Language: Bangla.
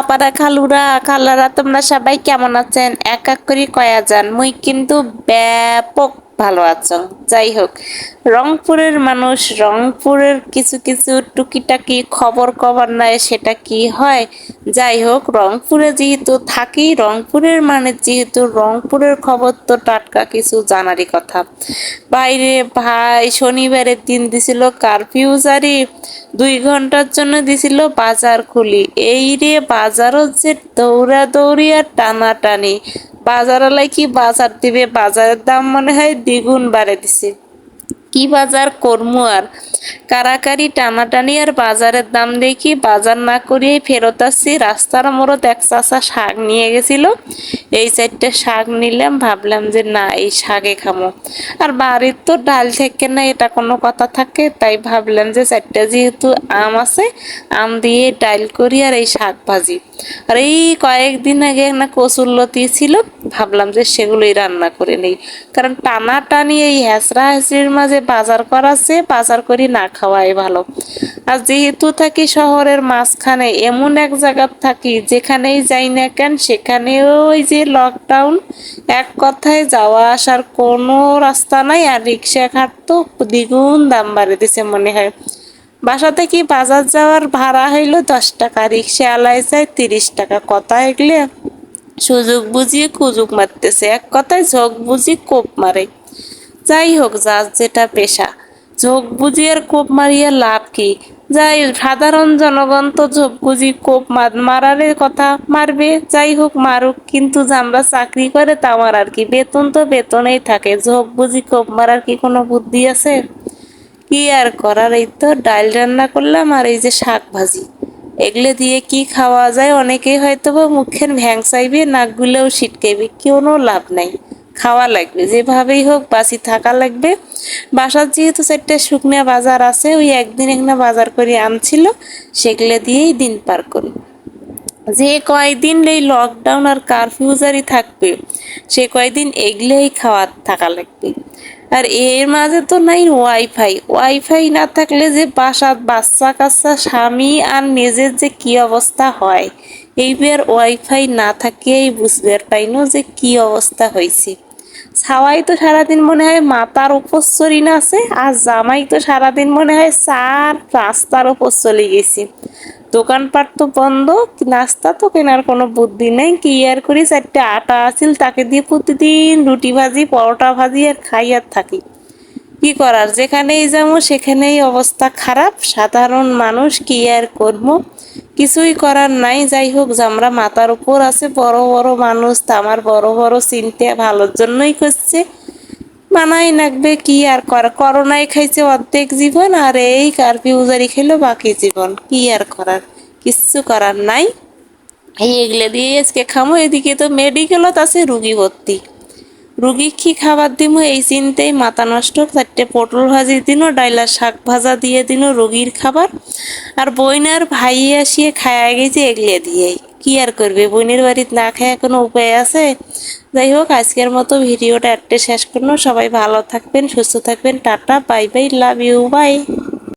আপারা খালুরা, খালারা, তোমরা সবাই কেমন আছেন? এক এক করে কয়া যান। মুই কিন্তু ব্যাপক ভালো আছো? যাই হোক, রংপুরের মানুষ, রংপুরের কিছু কিছু টুকিটাকি খবর কবর নাই সেটা কি হয়? যাই হোক, রংপুরে যেহেতু থাকি, রংপুরের মানে যেহেতু রংপুরের খবর তো টাটকা কিছু জানারই কথা। বাইরে ভাই শনিবারের দিন দিছিল কারফিউ জারি, দুই ঘণ্টার জন্য দিছিল বাজার খুলি। এই রে বাজার যে দৌড়া দৌড়ি আর টানাটানি বাজারালাই কি বাজার দিবে? বাজারের দাম মনে হয় দ্বিগুণ বাড়ে দিছে। কি বাজার করমু আর? কারাকারি টানাটানি আর বাজারের দাম দেখি বাজার না করিয়ে ফেরত আসছি। রাস্তার মোড়ত এক চাষা শাক নিয়ে গেছিল। এই চারটে শাক নিলাম, ভাবলাম যে না, এই শাকে খামো। আর বাড়ির তো ডাল থেকে না, এটা কোনো কথা থাকে, তাই ভাবলাম যে চারটা যেহেতু আম আছে, আম দিয়ে ডাল করি আর এই শাক ভাজি। আর এই কয়েকদিন আগে না কচুরলতি ছিল, ভাবলাম যে সেগুলোই রান্না করে নেই। কারণ টানাটানি এই হ্যাঁচড়া হ্যাঁচড়ির মাঝে বাজার করাছে বাজার করি না খাওয়াই ভালো। আর যেহেতু থাকি শহরের মাঝখানে, এমন এক জায়গা থাকি যেখানেই যাই না কেন সেখানে ওই যে লকডাউন এক কথায় যাওয়া আসার কোনো রাস্তা নাই আর রিক্সা ঘাট তো দ্বিগুণ দাম বাড়ে দিছে মনে হয়। বাসা থেকে বাজার যাওয়ার ভাড়া হইল দশ টাকা, রিক্সা আলায় যায় তিরিশ টাকা, কথা এগলে সুযোগ বুঝিয়ে কুজুক মারতেছে। এক কথায় ঝোঁক বুঝি কোপ মারে। যাই হোক যার যেটা পেশা। ঝোঁক আর কোপ মারিয়া লাভ কি? যাই সাধারণ জনগণ তো ঝোঁক বুঝি কোপ মারার কথা মারবে যাই হোক মারুক, কিন্তু আমরা চাকরি করে তা আমার আর কি? বেতন তো বেতনেই থাকে। ঝোঁক বুঝি কোপ মারার কি কোনো বুদ্ধি আছে? কি আর করার? এই তো ডাল রান্না করলাম আর এই যে শাক ভাজি। এগুলো দিয়ে কি খাওয়া যায়? অনেকেই হয়তো বা মুখের ভ্যাং চাইবে, নাকগুলোও ছিটকাইবে কোনো লাভ নাই। খাওয়া লাগবে। যেভাবেই হোক বাসি থাকা লাগবে। বাসার যেহেতু চারটে শুকনো বাজার আছে, ওই একদিন এখানে বাজার করে আনছিল, সেগুলো দিয়েই দিন পার করি। যে কয়দিন এই লকডাউন আর কারফিউ জারি থাকবে, সে কয়দিন এগুলোই খাওয়া থাকা লাগবে। আর এর মাঝে তো নাই ওয়াইফাই ওয়াইফাই না থাকলে যে বাসার বাচ্চা কাচ্চা, স্বামী আর নিজের যে কি অবস্থা হয় এইবার ওয়াইফাই না থাকেই বুঝবে পাইনো যে কি অবস্থা হয়েছে ছাওয়াই তো সারাদিন মনে হয় মাতার উপর চরি না আছে, আর জামাই তো সারাদিন মনে হয় চার রাস্তার উপর চলে গেছি। দোকানপাট তো বন্ধ, নাস্তা তো কেনার কোনো বুদ্ধি নেই, কি আর করি, চারটে আটা আছিল তাকে দিয়ে প্রতিদিন রুটি ভাজি, পরোটা ভাজি আর খাই আর থাকি। কি করার, যেখানেই যাব সেখানেই অবস্থা খারাপ, সাধারণ মানুষ কি আর করব? কিছুই করার নাই। যাই হোক আমরা মাথার উপর আছে, বড় বড় মানুষ আমার বড় বড় চিন্তা, ভালোর জন্যই করছে। মানাই লাগবে কি আর কর করোনায় খাইছে অর্ধেক জীবন, আর এই কারফিউ জারি খেলো বাকি জীবন। কি আর করার? কিচ্ছু করার নাই। এই এগুলো দিয়ে আজকে খামো, এদিকে তো মেডিকেলত আছে রুগী ভর্তি। রুগী কি খাবার দিমু এই চিন্তেই মাথা নষ্ট। চারটে পটল ভাজি দিন, ডাইলার শাক ভাজা দিয়ে দিন রুগীর খাবার। আর বইনার ভাই আসিয়ে খায়া গেছে এগলে দিয়েই। কি আর করবে বোনের বাড়িতে না খায় কোনো উপায় আছে? যাই হোক, আজকের মতো ভিডিওটা একটা শেষ করল সবাই ভালো থাকবেন, সুস্থ থাকবেন। Tata, bye bye, love you, bye.